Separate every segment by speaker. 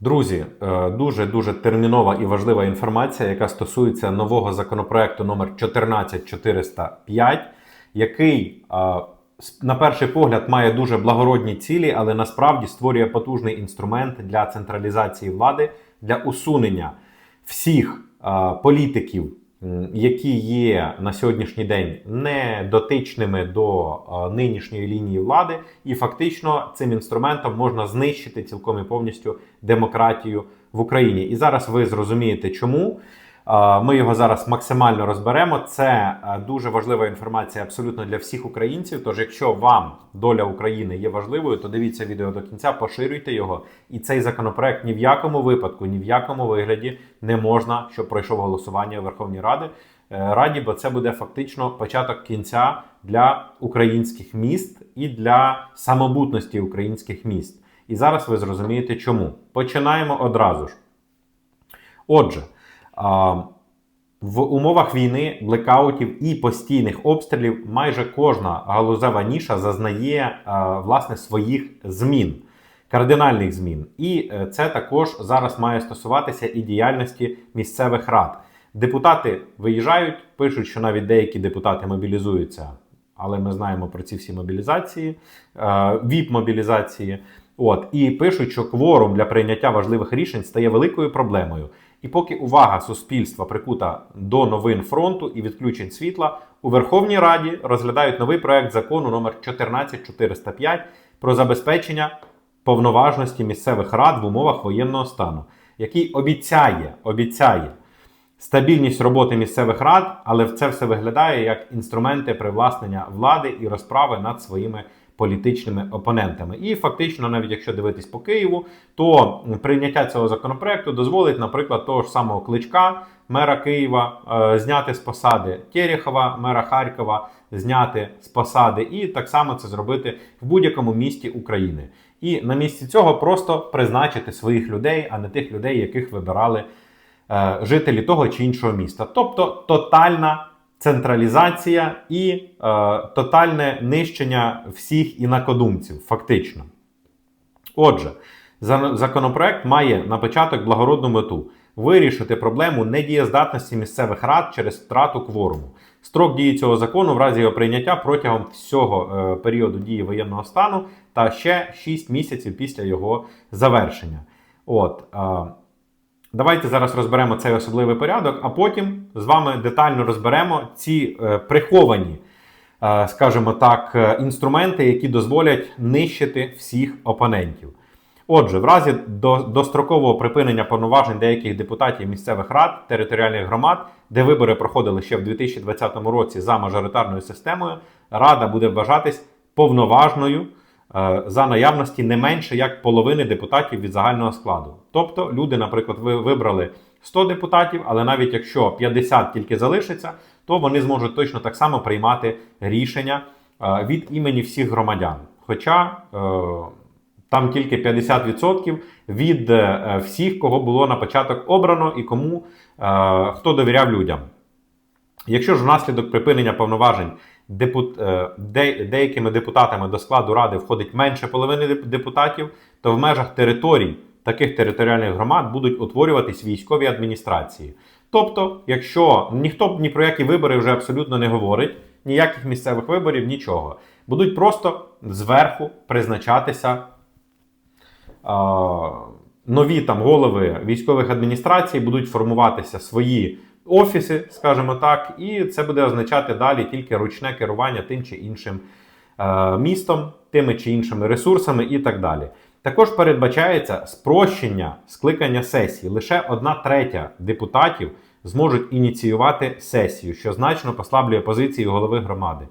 Speaker 1: Друзі, дуже дуже термінова і важлива інформація, яка стосується нового законопроекту номер 14405, який е, на перший погляд має дуже благородні цілі, але насправді створює потужний інструмент для централізації влади, для усунення всіх е, політиків, які є на сьогоднішній день не дотичними до нинішньої лінії влади, і фактично цим інструментом можна знищити цілком і повністю демократію в Україні. І зараз ви зрозумієте, чому. Ми його зараз максимально розберемо. Це е, дуже важлива інформація абсолютно для всіх українців. Тож, якщо вам доля України є важливою, то дивіться відео до кінця, поширюйте його. І цей законопроект ні в якому випадку, ні в якому вигляді не можна, щоб пройшов голосування у Верховній Ради е, Раді, бо це буде фактично початок кінця для українських міст і для самобутності українських міст. І зараз ви зрозумієте, чому. Починаємо одразу ж. Отже, в умовах війни, блекаутів і постійних обстрілів майже кожна галузева ніша зазнає а, власне своїх змін, кардинальних змін. І е, це також зараз має стосуватися і діяльності місцевих рад. Депутати виїжджають, пишуть, що навіть деякі депутати мобілізуються, але ми знаємо про ці всі мобілізації, е, ВІП-мобілізації. От і пишуть, що кворум для прийняття важливих рішень стає великою проблемою. І поки увага суспільства прикута до новин фронту і відключень світла, у Верховній Раді розглядають новий проект закону номер 14405 про забезпечення повноважності місцевих рад в умовах воєнного стану, який обіцяє, обіцяє стабільність роботи місцевих рад, але це все виглядає як інструменти привласнення влади і розправи над своїми політичними опонентами. І фактично, навіть якщо дивитись по Києву, то прийняття цього законопроекту дозволить, наприклад, того ж самого кличка, мера Києва, е, зняти з посади Терехова, мера Харкова, зняти з посади, і так само це зробити в будь-якому місті України. І на місці цього просто призначити своїх людей, а не тих людей, яких вибирали е, жителі того чи іншого міста. Тобто тотальна централізація і е, тотальне нищення всіх інакодумців, фактично. Отже, законопроект має на початок благородну мету вирішити проблему недієздатності місцевих рад через втрату кворуму. Строк дії цього закону в разі його прийняття протягом всього е, періоду дії воєнного стану та ще 6 місяців після його завершення. От, е, Давайте зараз розберемо цей особливий порядок, а потім з вами детально розберемо ці е, приховані, е, скажімо так, е, інструменти, які дозволять нищити всіх опонентів. Отже, в разі до, дострокового припинення повноважень деяких депутатів місцевих рад територіальних громад, де вибори проходили ще в 2020 році за мажоритарною системою, рада буде вважатись повноважною за наявності не менше як половини депутатів від загального складу. Тобто люди, наприклад, ви вибрали 100 депутатів, але навіть якщо 50 тільки залишиться, то вони зможуть точно так само приймати рішення е, від імені всіх громадян. Хоча е, там тільки 50% від е, всіх, кого було на початок обрано і кому е, хто довіряв людям. Якщо ж внаслідок припинення повноважень депут, е, де, деякими депутатами до складу ради входить менше половини депутатів, то в межах територій таких територіальних громад будуть утворюватись військові адміністрації. Тобто, якщо ніхто ні про які вибори вже абсолютно не говорить, ніяких місцевих виборів, нічого, будуть просто зверху призначатися а, нові там голови військових адміністрацій будуть формуватися свої офіси, скажімо так, і це буде означати далі тільки ручне керування тим чи іншим е, містом, тими чи іншими ресурсами і так далі. Також передбачається спрощення скликання сесії. Лише одна третя депутатів зможуть ініціювати сесію, що значно послаблює позиції голови громади.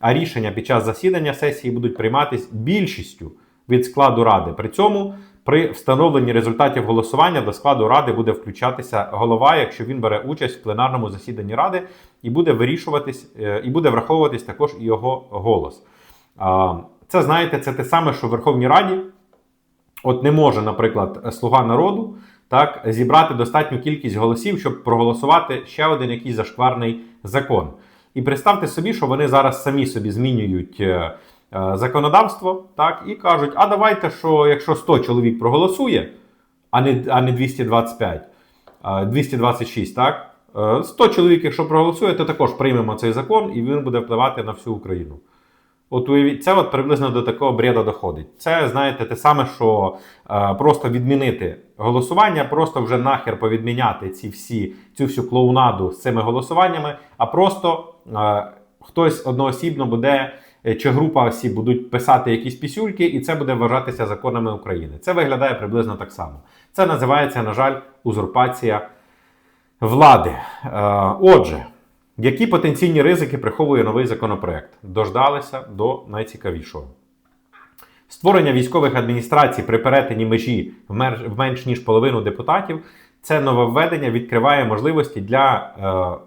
Speaker 1: А рішення під час засідання сесії будуть прийматись більшістю від складу ради. При цьому при встановленні результатів голосування до складу ради буде включатися голова, якщо він бере участь в пленарному засіданні ради, і буде вирішуватись, е, і буде враховуватись також і його голос. Це знаєте, це те саме, що в Верховній Раді. От не може, наприклад, слуга народу так зібрати достатню кількість голосів, щоб проголосувати ще один якийсь зашкварний закон. І представте собі, що вони зараз самі собі змінюють е, законодавство, так і кажуть: а давайте, що якщо 100 чоловік проголосує, а не, а не 225, а 226, так? Е, 100 чоловік, якщо проголосує, то також приймемо цей закон, і він буде впливати на всю Україну. От уявіть, це от приблизно до такого бреда доходить. Це, знаєте, те саме, що е, просто відмінити голосування, просто вже нахер повідміняти ці всі, цю всю клоунаду з цими голосуваннями, а просто е, хтось одноосібно буде е, чи група осіб будуть писати якісь пісюльки, і це буде вважатися законами України. Це виглядає приблизно так само. Це називається, на жаль, узурпація влади. Е, Отже, які потенційні ризики приховує новий законопроект? Дождалися до найцікавішого. Створення військових адміністрацій при перетині межі в менш ніж половину депутатів. Це нововведення відкриває можливості для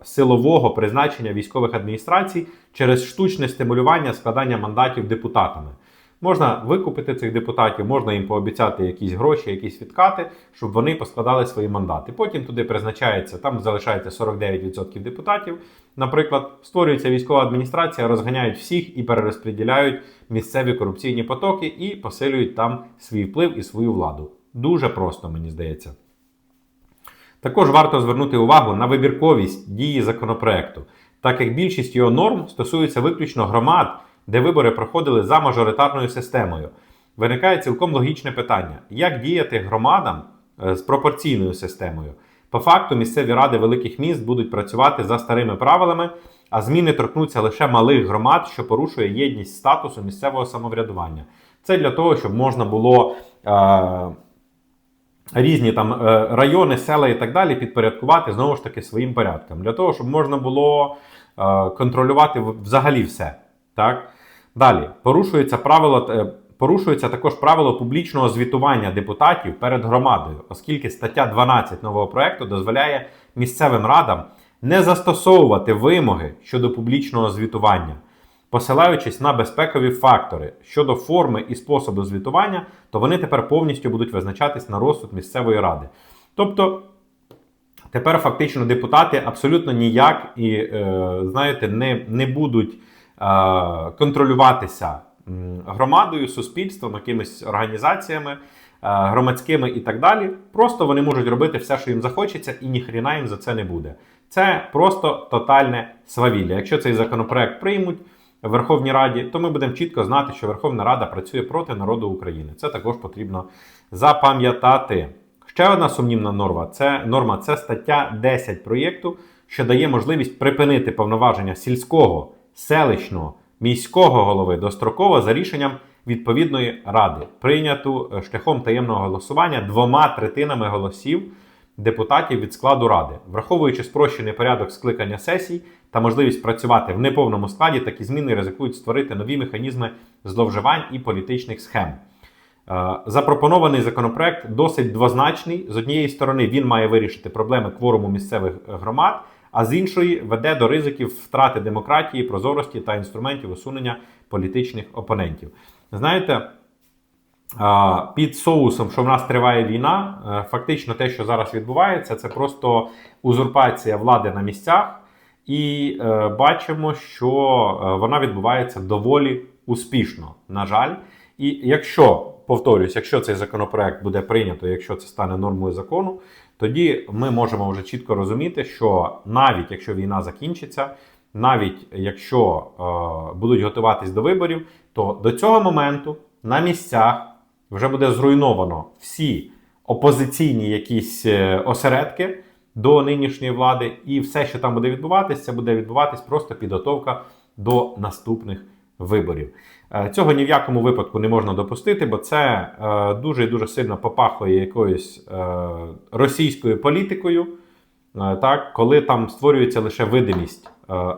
Speaker 1: е, силового призначення військових адміністрацій через штучне стимулювання складання мандатів депутатами. Можна викупити цих депутатів, можна їм пообіцяти якісь гроші, якісь відкати, щоб вони поскладали свої мандати. Потім туди призначається, там залишається 49% депутатів. Наприклад, створюється військова адміністрація, розганяють всіх і перерозподіляють місцеві корупційні потоки і посилюють там свій вплив і свою владу. Дуже просто, мені здається. Також варто звернути увагу на вибірковість дії законопроекту, так як більшість його норм стосується виключно громад, де вибори проходили за мажоритарною системою. Виникає цілком логічне питання: як діяти громадам е, з пропорційною системою? По факту, місцеві ради великих міст будуть працювати за старими правилами, а зміни торкнуться лише малих громад, що порушує єдність статусу місцевого самоврядування. Це для того, щоб можна було. Е- різні там е, райони, села і так далі підпорядкувати знову ж таки своїм порядкам, для того, щоб можна було е, контролювати взагалі все. Так? Далі порушується правило. е, Порушується також правило публічного звітування депутатів перед громадою, оскільки стаття 12 нового проекту дозволяє місцевим радам не застосовувати вимоги щодо публічного звітування, посилаючись на безпекові фактори щодо форми і способу звітування, то вони тепер повністю будуть визначатись на розсуд місцевої ради. Тобто тепер фактично депутати абсолютно ніяк і, е, знаєте, не, не будуть е, контролюватися громадою, суспільством, якимись організаціями. е, Громадськими і так далі, просто вони можуть робити все, що їм захочеться, і ніхріна їм за це не буде. Це просто тотальне свавілля. Якщо цей законопроект приймуть в Верховній Раді, то ми будемо чітко знати, що Верховна Рада працює проти народу України. Це також потрібно запам'ятати. Ще одна сумнівна норма це норма це стаття 10 проєкту, що дає можливість припинити повноваження сільського, селищного, міського голови достроково за рішенням відповідної ради, прийняту е, шляхом таємного голосування двома третинами голосів депутатів від складу ради, враховуючи спрощений порядок скликання сесій та можливість працювати в неповному складі, такі зміни ризикують створити нові механізми зловживань і політичних схем. Е, Запропонований законопроект досить двозначний. З однієї сторони, він має вирішити проблеми кворуму місцевих е, громад, а з іншої веде до ризиків втрати демократії, прозорості та інструментів усунення політичних опонентів. Знаєте, під соусом, що в нас триває війна, е, фактично те, що зараз відбувається, це просто узурпація влади на місцях, і е, бачимо, що е, вона відбувається доволі успішно. На жаль, і якщо повторюсь, якщо цей законопроект буде прийнято, якщо це стане нормою закону, тоді ми можемо вже чітко розуміти, що навіть якщо війна закінчиться, навіть якщо е, будуть готуватись до виборів, то до цього моменту на місцях вже буде зруйновано всі опозиційні якісь е, осередки до нинішньої влади, і все, що там буде відбуватись, це буде відбуватись просто підготовка до наступних виборів. Е, Цього ні в якому випадку не можна допустити, бо це е, дуже і дуже сильно попахує якоюсь російською політикою. Так, коли там створюється лише видимість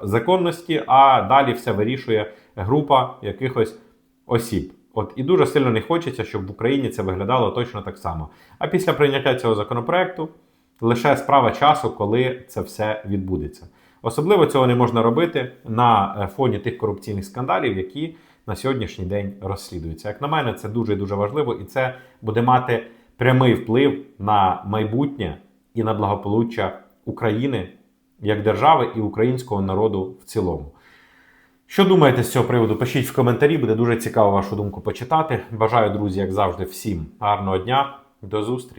Speaker 1: законності, а далі все вирішує група якихось осіб. От і дуже сильно не хочеться, щоб в Україні це виглядало точно так само. А після прийняття цього законопроекту лише справа часу, коли це все відбудеться. Особливо цього не можна робити на е, фоні тих корупційних скандалів, які на сьогоднішній день розслідуються. Як на мене, це дуже дуже важливо, і це буде мати прямий вплив на майбутнє і на благополуччя України як держави і українського народу в цілому. Що думаєте з цього приводу? Пишіть в коментарі, буде дуже цікаво вашу думку почитати. Бажаю, друзі, як завжди, всім гарного дня. До зустрічі!